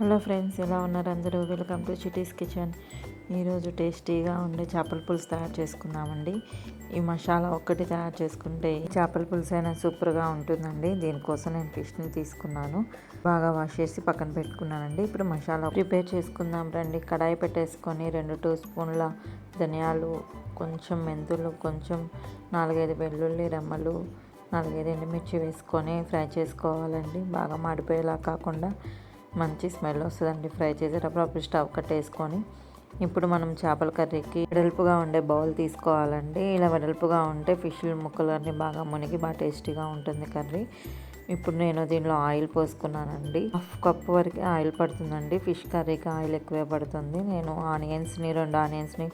Hello friends ఎలా ఉన్నారు అందరూ? Welcome to Chitti's kitchen. ఈరోజు టేస్టీగా ఉండే చేపల పులుసు తయారు చేసుకుందామండి. ఈ మసాలా ఒక్కటి తయారు చేసుకుంటే చేపల పులుసు అయినా సూపర్గా ఉంటుందండి. దీనికోసం నేను ఫిష్ని తీసుకున్నాను. బాగా వాష్ చేసి పక్కన పెట్టుకున్నానండి. ఇప్పుడు మసాలా ప్రిపేర్ చేసుకుందాం రండి. కడాయి పెట్టేసుకొని రెండు టూ స్పూన్ల ధనియాలు కొంచెం మెంతులు కొంచెం నాలుగైదు వెల్లుల్లి రెమ్మలు నాలుగైదు ఎండుమిర్చి వేసుకొని ఫ్రై చేసుకోవాలండి. బాగా మాడిపోయేలా కాకుండా మంచి స్మెల్ వస్తుందండి. ఫ్రై చేసేటప్పుడు అప్పుడు స్టవ్ కట్టేసుకొని ఇప్పుడు మనం చేపల కర్రీకి వెడల్పుగా ఉండే బౌల్ తీసుకోవాలండి. ఇలా వెడల్పుగా ఉంటే ఫిష్ ముక్కలన్నీ బాగా మునిగి బాగా టేస్టీగా ఉంటుంది కర్రీ. ఇప్పుడు నేను దీనిలో ఆయిల్ పోసుకున్నానండి. హాఫ్ కప్ వరకు ఆయిల్ పడుతుందండి. ఫిష్ కర్రీకి ఆయిల్ ఎక్కువే పడుతుంది. నేను ఆనియన్స్ని రెండు ఆనియన్స్ని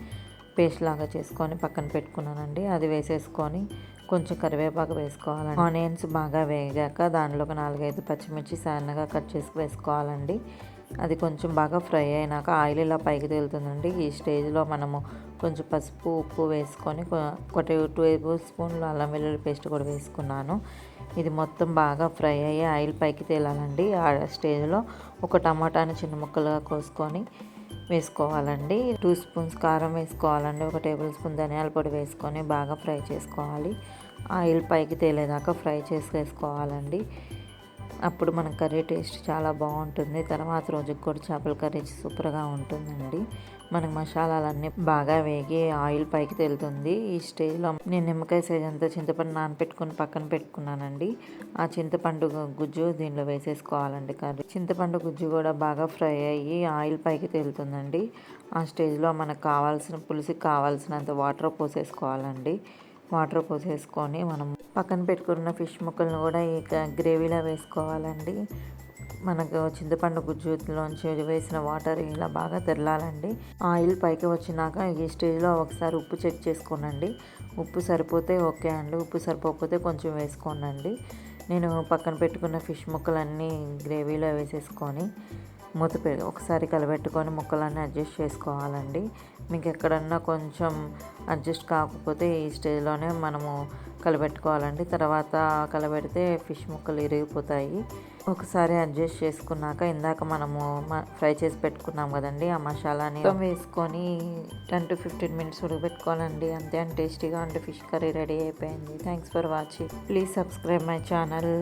పేస్ట్ లాగా చేసుకొని పక్కన పెట్టుకున్నానండి. అది వేసేసుకొని కొంచెం కరివేపాకు వేసుకోవాలండి. ఆనియన్స్ బాగా వేగాక దానిలో ఒక నాలుగైదు పచ్చిమిర్చి సన్నగా కట్ చేసి వేసుకోవాలండి. అది కొంచెం బాగా ఫ్రై అయినాక ఆయిల్ ఇలా పైకి తేలుతుందండి. ఈ స్టేజ్లో మనము కొంచెం పసుపు ఉప్పు వేసుకొని ఒక టూ టేబుల్ స్పూన్లు అల్లం వెల్లుల్లి పేస్ట్ కూడా వేసుకున్నాను. ఇది మొత్తం బాగా ఫ్రై అయ్యి ఆయిల్ పైకి తేలాలండి. ఆ స్టేజ్లో ఒక టమాటాని చిన్న ముక్కలుగా కోసుకొని వేసుకోవాలండి. టూ స్పూన్స్ కారం వేసుకోవాలండి. ఒక టేబుల్ స్పూన్ ధనియాల పొడి వేసుకొని బాగా ఫ్రై చేసుకోవాలి. ఆయిల్ పైకి తేలేదాకా ఫ్రై చేసి వేసుకోవాలండి. అప్పుడు మన కర్రీ టేస్ట్ చాలా బాగుంటుంది. తర్వాత రోజుకి కూడా చేపల కర్రీ సూపర్గా ఉంటుందండి. మనకు మసాలాలన్నీ బాగా వేగి ఆయిల్ పైకి తెలుతుంది. ఈ స్టేజ్లో నేను నిమ్మకాయ సైజ్ అంతా చింతపండు నానపెట్టుకుని పక్కన పెట్టుకున్నానండి. ఆ చింతపండు గుజ్జు దీనిలో వేసేసుకోవాలండి కర్రీ. చింతపండు గుజ్జు కూడా బాగా ఫ్రై అయ్యి ఆయిల్ పైకి తేలుతుందండి. ఆ స్టేజ్లో మనకు కావాల్సిన పులుసుకి కావాల్సినంత వాటర్ పోసేసుకోవాలండి. వాటర్ పోసేసుకొని మనం పక్కన పెట్టుకున్న ఫిష్ ముక్కలను కూడా ఈ గ్రేవీలో వేసుకోవాలండి. మనకు చింతపండు గుజ్జులోంచి వేసిన వాటర్ ఇలా బాగా తెరలాలండి. ఆయిల్ పైకి వచ్చినాక ఈ స్టేజ్లో ఒకసారి ఉప్పు చెక్ చేసుకోనండి. ఉప్పు సరిపోతే ఓకే అండి. ఉప్పు సరిపోకపోతే కొంచెం వేసుకోనండి. నేను పక్కన పెట్టుకున్న ఫిష్ ముక్కలన్నీ గ్రేవీలో వేసేసుకొని మూత ఒకసారి కలబెట్టుకొని ముక్కలన్నీ అడ్జస్ట్ చేసుకోవాలండి. మీకు ఎక్కడన్నా కొంచెం అడ్జస్ట్ కాకపోతే ఈ స్టేజ్లోనే మనము కలబెట్టుకోవాలండి. తర్వాత కలబెడితే ఫిష్ ముక్కలు ఇరిగిపోతాయి. ఒకసారి అడ్జస్ట్ చేసుకున్నాక ఇందాక మనము ఫ్రై చేసి పెట్టుకున్నాం కదండి ఆ మసాలాని వేసుకొని టెన్ టు ఫిఫ్టీన్ మినిట్స్ ఉడకబెట్టుకోవాలండి. అంతే అండ్ టేస్టీగా ఉంటే ఫిష్ కర్రీ రెడీ అయిపోయింది. Thanks for watching. Please subscribe my channel.